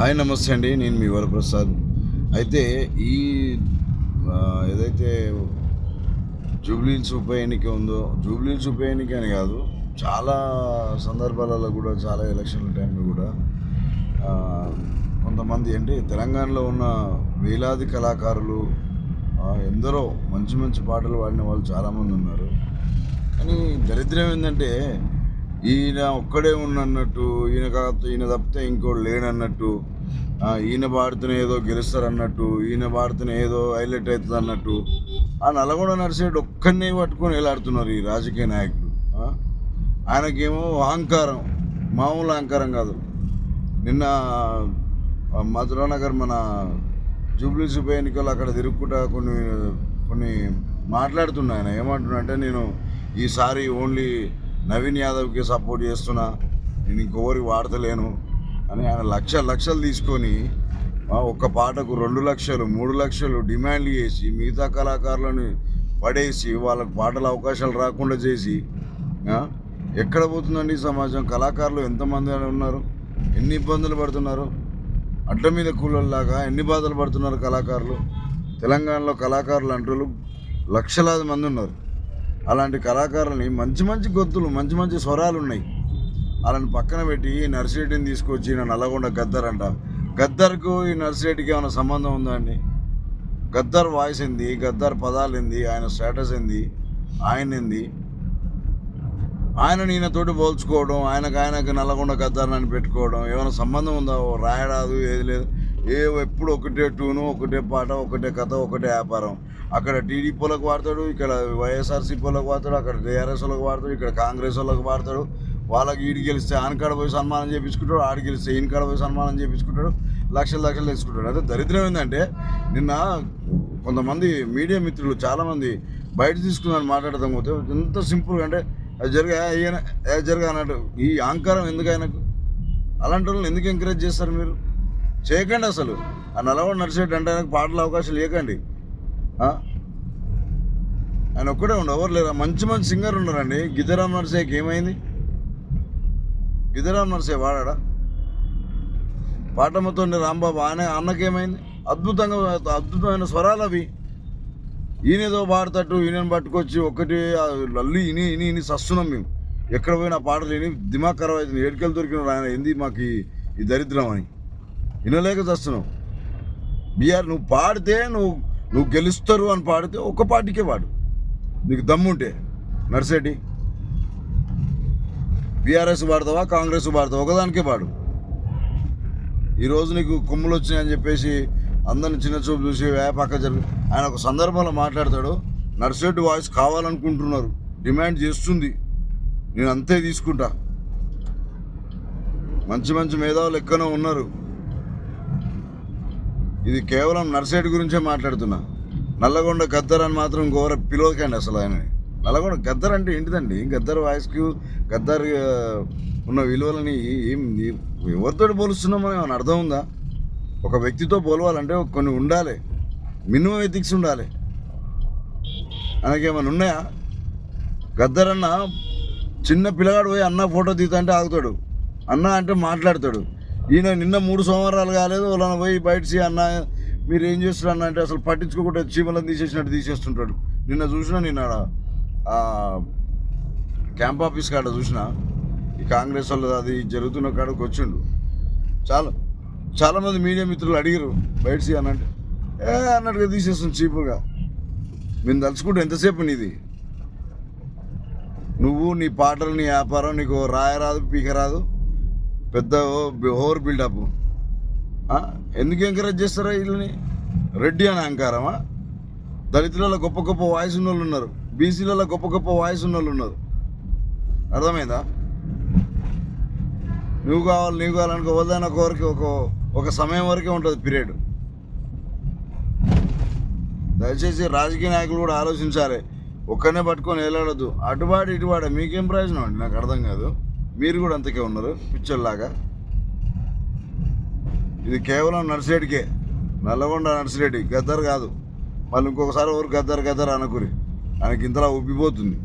Hi నమస్తే అండి. నేను మీ వరప్రసాద్. అయితే ఈ ఏదైతే జూబ్లీహిల్స్ ఉప ఎన్నిక ఉందో జూబ్లీహిల్స్ ఉప ఎన్నిక అని కాదు చాలా సందర్భాలలో కూడా చాలా ఎలక్షన్ల టైంలో కూడా కొంతమంది అంటే తెలంగాణలో ఉన్న వేలాది కళాకారులు ఎందరో మంచి మంచి పాటలు పాడిన వాళ్ళు చాలామంది ఉన్నారు. కానీ దరిద్రం ఏంటంటే ఈయన ఒక్కడే ఉన్నట్టు ఈయన కాకపోతే ఈయన తప్పితే ఇంకోటి లేడన్నట్టు ఈయన పాడుతూనే ఏదో గెలుస్తారన్నట్టు ఈయన పాడుతూనే ఏదో హైలైట్ అవుతుంది అన్నట్టు ఆ నల్గొండ నర్సేడు ఒక్కడినే పట్టుకొని వేలాడుతున్నారు ఈ రాజకీయ నాయకులు. ఆయనకేమో అహంకారం మామూలు అహంకారం కాదు. నిన్న ఆ, మధురానగర్ మన జూబ్లీ ఉప ఎన్నికలు అక్కడ తిరుగుకుంటా కొన్ని కొన్ని మాట్లాడుతున్నాయన ఏమంటున్నా అంటే నేను ఈసారి ఓన్లీ నవీన్ యాదవ్కి సపోర్ట్ చేస్తున్నా నేను ఇంకొకరికి వాడతలేను అని ఆయన లక్ష లక్షలు తీసుకొని ఒక్క పాటకు రెండు లక్షలు మూడు లక్షలు డిమాండ్లు చేసి మిగతా కళాకారులను పడేసి వాళ్ళకి పాటల అవకాశాలు రాకుండా చేసి ఎక్కడ పోతుందండి సమాజం? కళాకారులు ఎంతమంది ఉన్నారు? ఎన్ని ఇబ్బందులు పడుతున్నారు? అడ్డ మీద కూలల్లాగా ఎన్ని బాధలు పడుతున్నారు కళాకారులు? తెలంగాణలో కళాకారులు అంటూ లక్షలాది మంది ఉన్నారు. అలాంటి కళాకారులని మంచి మంచి గొంతులు మంచి మంచి స్వరాలు ఉన్నాయి వాళ్ళని పక్కన పెట్టి ఈ నర్సిరెడ్డిని తీసుకొచ్చి ఈయన నల్లగొండ గద్దర్ అంట. గద్దర్కు ఈ నర్సిరెడ్డికి ఏమైనా సంబంధం ఉందా అండి? గద్దర్ వాయిస్ ఏంది? గద్దర్ పదాలు ఏంది? ఆయన స్టేటస్ ఏంది? ఆయన ఏంది? ఆయన ఈయనతోటి పోల్చుకోవడం ఆయనకు ఆయనకు నల్లగొండ గద్దారని పెట్టుకోవడం ఏమైనా సంబంధం ఉందా? ఓ రాయరాదు ఏది లేదు. ఏ ఎప్పుడు ఒకటే ట్యూను ఒకటే పాట ఒకటే కథ ఒకటే వ్యాపారం. అక్కడ టీడీపీలకు వాడతాడు ఇక్కడ వైఎస్ఆర్సీపీలకు వాడతాడు అక్కడ టీఆర్ఎస్ వాళ్ళకి వాడతాడు ఇక్కడ కాంగ్రెస్ వాళ్ళకి వాడతాడు. వాళ్ళకి ఈడి గెలిస్తే ఆనకాడ పోయి సన్మానం చేయించుకుంటాడు ఆడి గెలిస్తే ఈయనకాడ పోయి సన్మానం చేయించుకుంటాడు లక్షలు లక్షలు తీసుకుంటాడు అదే దరిద్రం ఏంటంటే నిన్న కొంతమంది మీడియా మిత్రులు చాలామంది బయట తీసుకున్నాను మాట్లాడదాం పోతే ఎంత సింపుల్గా అంటే అది జరిగా ఈయన జరిగా అన్నట్టు. ఈ అహంకారం ఎందుకు ఆయనకు? అలాంటి వాళ్ళని ఎందుకు ఎంకరేజ్ చేస్తారు మీరు? చేయకండి అసలు. ఆ నలవాడు నడిచేటంటే ఆయనకు పాటల అవకాశాలు ఇవ్వకండి ఆయన ఒక్కడే ఉండు ఎవరు లేరా? మంచి మంచి సింగర్ ఉన్నారండి. గిద్దరామ్ నర్సేకి ఏమైంది? గిద్దరామ్ నర్సే వాడా పాట రాంబాబు ఆయన అన్నకేమైంది? అద్భుతంగా అద్భుతమైన స్వరాలు అవి. ఈయనేదో పాడతట్టు ఈయనని పట్టుకొచ్చి ఒకటి లల్లి ఇని ఇని ఇని సస్తున్నాం మేము. ఎక్కడ పోయినా పాటలు విని దిమాగ్ ఖరాబ్ అవుతుంది ఏడుకెళ్ళి దొరికిన ఆయన. ఏంది మాకు ఈ- ఈ దరిద్రం అని. వినలేక చస్తున్నావు బిఆర్ నువ్వు పాడితే నువ్వు నువ్వు గెలుస్తారు అని పాడితే ఒక పాటికే వాడు నీకు దమ్ముంటే నర్సేటి బీఆర్ఎస్ పాడతావా కాంగ్రెస్ పాడతావా? ఒకదానికే వాడు ఈరోజు నీకు కొమ్ములు వచ్చినాయని చెప్పేసి అందరిని చిన్న చూపు చూసి వేపక్క జరుగు ఆయన ఒక సందర్భంలో మాట్లాడతాడు నర్సేటి వాయిస్ కావాలనుకుంటున్నారు డిమాండ్ చేస్తుంది నేను అంతే తీసుకుంటా. మంచి మంచి మేధావులు ఎక్కనో ఉన్నారు. ఇది కేవలం నర్సేటి గురించే మాట్లాడుతున్నా. నల్లగొండ గద్దర్ అని మాత్రం గోర పిలవకండి అసలు ఆయన నల్లగొండ గద్దర్ అంటే ఏంటిదండి? గద్దర్ వాయిస్కి గద్దర్ ఉన్న విలువలని ఏం ఎవరితో పోలుస్తున్నామని ఏమైనా అర్థం ఉందా? ఒక వ్యక్తితో పోలవాలంటే కొన్ని ఉండాలి. మినిమం ఎథిక్స్ ఉండాలి. ఆయనకేమైనా ఉన్నాయా? గద్దర్ అన్న చిన్న పిల్లగాడు పోయి అన్న ఫోటో తీతంటే ఆగుతాడు. అన్న అంటే మాట్లాడతాడు. ఈయన నిన్న మూడు సోమవారాలు కాలేదు వాళ్ళని పోయి బయటసి అన్న. మీరు ఏం చేస్తున్నారు అన్న అంటే అసలు పట్టించుకోకుండా చీమలను తీసేసినట్టు తీసేస్తుంటాడు. నిన్న చూసిన నిన్న ఆడ, క్యాంప్ ఆఫీస్ కాడ చూసిన ఈ కాంగ్రెస్ వాళ్ళు అది జరుగుతున్న కాడకు వచ్చిండు. చాలా చాలామంది మీడియా మిత్రులు అడిగారు బయట అని అంటే ఏ అన్నట్టుగా తీసేస్తుంది చీపుగా మేము తలుచుకుంటే ఎంతసేపు నీది? నువ్వు నీ పాటలు నీ వ్యాపారం నీకు రాయరాదు పీకరాదు పెద్ద ఓవర్ బిల్డప్ ఎందుకు ఎంకరేజ్ చేస్తారా వీళ్ళని? రెడ్డి అని అహంకారమా? దళితులలో గొప్ప గొప్ప వాయిస్ ఉన్న వాళ్ళు ఉన్నారు. బీసీలలో గొప్ప గొప్ప వాయిస్ ఉన్న వాళ్ళు ఉన్నారు. అర్థమైందా? నువ్వు కావాలి నువ్వు కావాలనుకో వద్దన్న కోరిక ఒక ఒక సమయం వరకే ఉంటుంది పీరియడ్. దయచేసి రాజకీయ నాయకులు కూడా ఆలోచించాలి. ఒక్కనే పట్టుకొని వెళ్ళడద్దు అటుబాటు ఇటువాడు. మీకేం ప్రయోజనం అండి? నాకు అర్థం కాదు. మీరు కూడా అంతకే ఉన్నారు పిచ్చర్లాగా ఇది కేవలం నర్సిరెడ్డికే నల్లగొండ నర్సిరెడ్డి గద్దరు కాదు. మళ్ళీ ఇంకొకసారి ఎవరు గద్దరు గద్దరు అనకురి. ఆయనకి ఇంతలా ఉబ్బిపోతుంది.